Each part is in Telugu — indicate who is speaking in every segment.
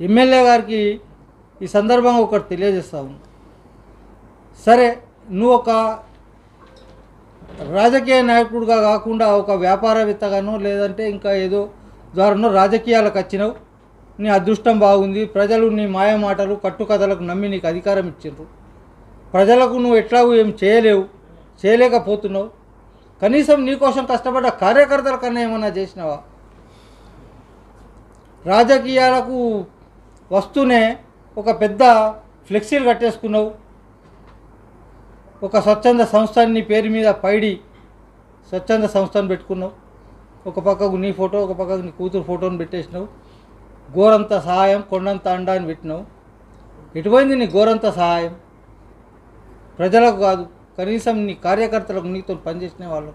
Speaker 1: ఎమ్మెల్యే గారికి ఈ సందర్భంగా ఒకటి తెలియజేస్తా ఉన్నా. సరే నువ్వు ఒక రాజకీయ నాయకుడిగా కాకుండా ఒక వ్యాపారవేత్తగానో లేదంటే ఇంకా ఏదో ద్వారానో రాజకీయాలకు వచ్చినావు. నీ అదృష్టం బాగుంది. ప్రజలు నీ మాయ మాటలు కట్టుకథలకు నమ్మి నీకు అధికారం ఇచ్చిండ్రు. ప్రజలకు నువ్వు ఎట్లాగూ ఏం చేయలేవు చేయలేకపోతున్నావు. కనీసం నీకోసం కష్టపడ్డ కార్యకర్తల కన్నా ఏమన్నా చేసినావా? రాజకీయాలకు వస్తూనే ఒక పెద్ద ఫ్లెక్సీలు కట్టేసుకున్నావు. ఒక స్వచ్ఛంద సంస్థని నీ పేరు మీద పైడి స్వచ్ఛంద సంస్థను పెట్టుకున్నావు. ఒక పక్కకు నీ ఫోటో ఒక పక్కకు నీ కూతురు ఫోటోని పెట్టేసినావు. గోరంత సహాయం కొండంత అండా అని పెట్టినావు. ఎటుపోయింది నీ గోరంత సహాయం? ప్రజలకు కాదు కనీసం నీ కార్యకర్తలకు నీతో పనిచేసిన వాళ్ళు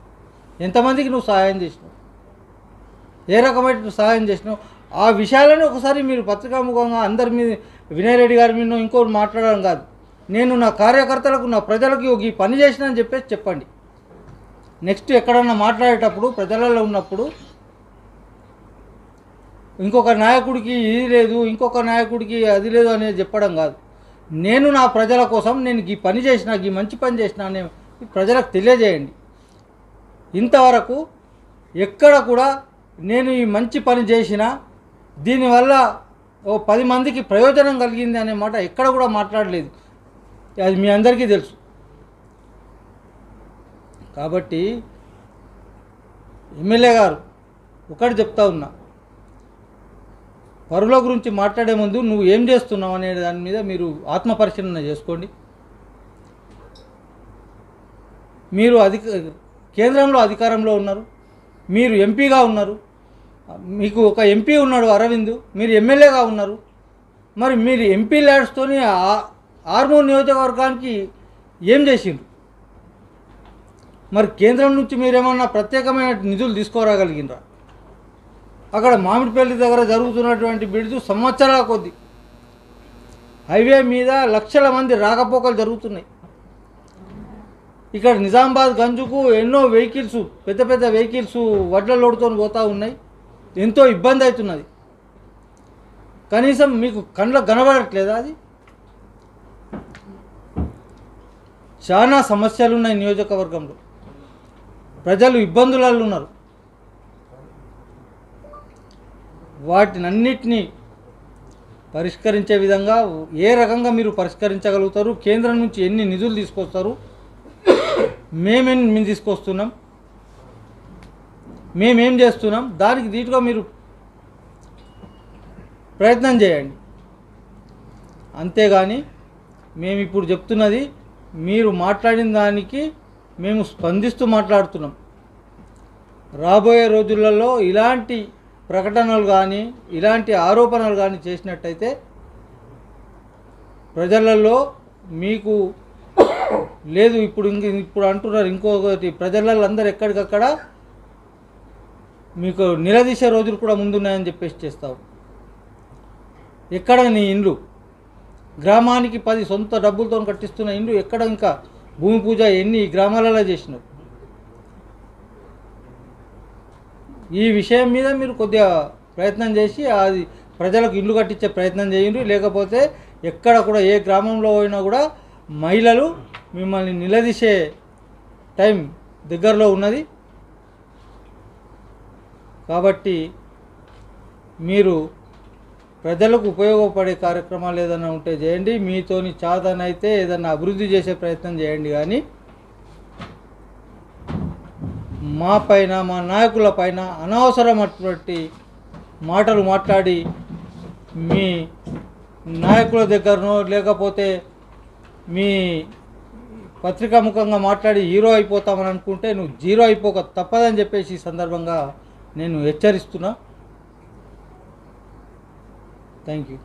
Speaker 1: ఎంతమందికి నువ్వు సహాయం చేసినావు? ఏ రకమైన సహాయం చేసినావు? ఆ విషయాలను ఒకసారి మీరు పత్రికాముఖంగా అందరి మీద వినయ్ రెడ్డి గారి మీద ఇంకోటి మాట్లాడడం కాదు. నేను నా కార్యకర్తలకు నా ప్రజలకు ఒక ఈ పని చేసినని చెప్పేసి చెప్పండి. నెక్స్ట్ ఎక్కడన్నా మాట్లాడేటప్పుడు ప్రజలలో ఉన్నప్పుడు ఇంకొక నాయకుడికి ఇది లేదు ఇంకొక నాయకుడికి అది లేదు అనేది చెప్పడం కాదు. నేను నా ప్రజల కోసం నేను ఈ పని చేసిన ఈ మంచి పని చేసిన అనే ప్రజలకు తెలియజేయండి. ఇంతవరకు ఎక్కడ కూడా నేను ఈ మంచి పని చేసిన దీనివల్ల ఓ పది మందికి ప్రయోజనం కలిగింది అనే మాట ఎక్కడ కూడా మాట్లాడలేదు. అది మీ అందరికీ తెలుసు. కాబట్టి ఎమ్మెల్యే గారు ఒకటి చెప్తా ఉన్నా. పరుల గురించి మాట్లాడే ముందు నువ్వు ఏం చేస్తున్నావు అనే దాని మీద మీరు ఆత్మపరిశీలన చేసుకోండి. మీరు అధిక కేంద్రంలో అధికారంలో ఉన్నారు. మీరు ఎంపీగా ఉన్నారు. మీకు ఒక ఎంపీ ఉన్నాడు అరవింద్. మీరు ఎమ్మెల్యేగా ఉన్నారు. మరి మీరు ఎంపీ ల్యాడ్స్తోని ఆర్మూర్ నియోజకవర్గానికి ఏం చేసిండ్రు? మరి కేంద్రం నుంచి మీరేమన్నా ప్రత్యేకమైన నిధులు తీసుకురాగలిగినరా అక్కడ మామిడిపల్లి దగ్గర జరుగుతున్నటువంటి బిడుదు సంవత్సరాల కొద్ది. హైవే మీద లక్షల మంది రాకపోకలు జరుగుతున్నాయి. ఇక్కడ నిజామాబాద్ గంజుకు ఎన్నో వెహికల్స్ పెద్ద పెద్ద వెహికల్స్ వడ్ల లోడుతో పోతూ ఉన్నాయి. ఎంతో ఇబ్బంది అవుతున్నది. కనీసం మీకు కండ్లకు కనబడట్లేదా అది? చాలా సమస్యలు ఉన్నాయి నియోజకవర్గంలో. ప్రజలు ఇబ్బందులలో ఉన్నారు వాటినన్నిటినీ పరిష్కరించే విధంగా ఏ రకంగా మీరు పరిష్కరించగలుగుతారు? కేంద్రం నుంచి ఎన్ని నిధులు తీసుకొస్తారు? మేమే మేము తీసుకొస్తున్నాం? మేమేం చేస్తున్నాం? దానికి దీటుగా మీరు ప్రయత్నం చేయండి. అంతేగాని మేము ఇప్పుడు చెప్తున్నది మీరు మాట్లాడిన దానికి మేము స్పందిస్తూ మాట్లాడుతున్నాం. రాబోయే రోజులలో ఇలాంటి ప్రకటనలు కానీ ఇలాంటి ఆరోపణలు కానీ చేసినట్టయితే ప్రజలలో మీకు లేదు ఇప్పుడు ఇంక ఇప్పుడు అంటున్నారు ఇంకొకటి ప్రజలలో అందరు ఎక్కడికక్కడ మీకు నిలదీసే రోజులు కూడా ముందున్నాయని చెప్పేసి చేస్తావు. ఎక్కడ నీ ఇండ్లు? గ్రామానికి పది సొంత డబ్బులతో కట్టిస్తున్న ఇండ్లు ఎక్కడ ఇంకా? భూమి పూజ ఎన్ని గ్రామాలలో చేసినావు? ఈ విషయం మీద మీరు కొద్దిగా ప్రయత్నం చేసి అది ప్రజలకు ఇల్లు కట్టించే ప్రయత్నం చేయండి. లేకపోతే ఎక్కడ కూడా ఏ గ్రామంలో పోయినా కూడా మహిళలు మిమ్మల్ని నిలదీసే టైం దగ్గరలో ఉన్నది. కాబట్టి మీరు ప్రజలకు ఉపయోగపడే కార్యక్రమాలు ఏదైనా ఉంటే చేయండి. మీతోని చాతనైతే ఏదైనా అభివృద్ధి చేసే ప్రయత్నం చేయండి కానీ మా పైన మా నాయకుల పైన అనవసరమైనటువంటి మాటలు మాట్లాడి మీ నాయకుల దగ్గరనో లేకపోతే మీ పత్రికాముఖంగా మాట్లాడి హీరో అయిపోతామని అనుకుంటే నువ్వు జీరో అయిపోక తప్పదని చెప్పేసి ఈ సందర్భంగా నేను హెచ్చరిస్తున్నా. Thank you